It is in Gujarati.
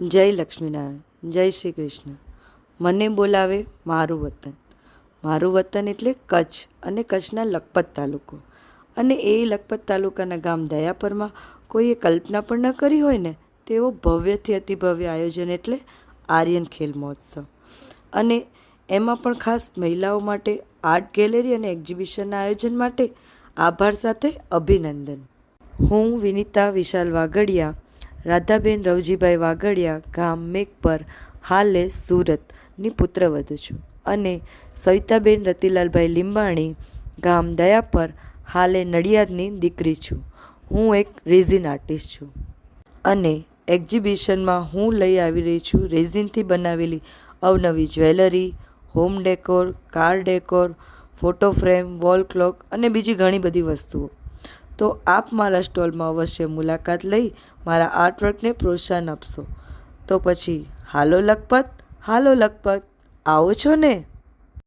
જય લક્ષ્મીનારાયણ, જય શ્રી કૃષ્ણ. મને બોલાવે મારું વતન. મારું વતન એટલે કચ્છ અને કચ્છના લખપત તાલુકો. અને એ લખપત તાલુકાના ગામ દયાપરમાં કોઈએ કલ્પના પણ ન કરી હોય ને તેવો ભવ્યથી અતિ ભવ્ય આયોજન એટલે આર્યન ખેલ મહોત્સવ. અને એમાં પણ ખાસ મહિલાઓ માટે આર્ટ ગેલેરી અને એક્ઝિબિશનના આયોજન માટે આભાર સાથે અભિનંદન. હું વિનીતા વિશાલ વાગડિયા રાધાબેન રવજીભાઈ વાગડિયા ગામ મેઘપર, હાલે સુરતની પુત્રવધુ છું. અને સવિતાબેન રતિલાલભાઈ લીંબાણી ગામ દયાપર, હાલે નડિયાદની દીકરી છું. હું એક રેઝિન આર્ટિસ્ટ છું. અને એક્ઝિબિશનમાં હું લઈ આવી રહી છું રેઝિનથી બનાવેલી અવનવી jewellery, home decor, car decor, photo frame, wall clock અને બીજી ઘણી બધી વસ્તુઓ. તો આપ મારા સ્ટોલમાં અવશ્ય મુલાકાત લઈ મારા આર્ટવર્કને પ્રોત્સાહન આપશો. તો પછી, હાલો લખપત હાલો લખપત, આવો છો ને?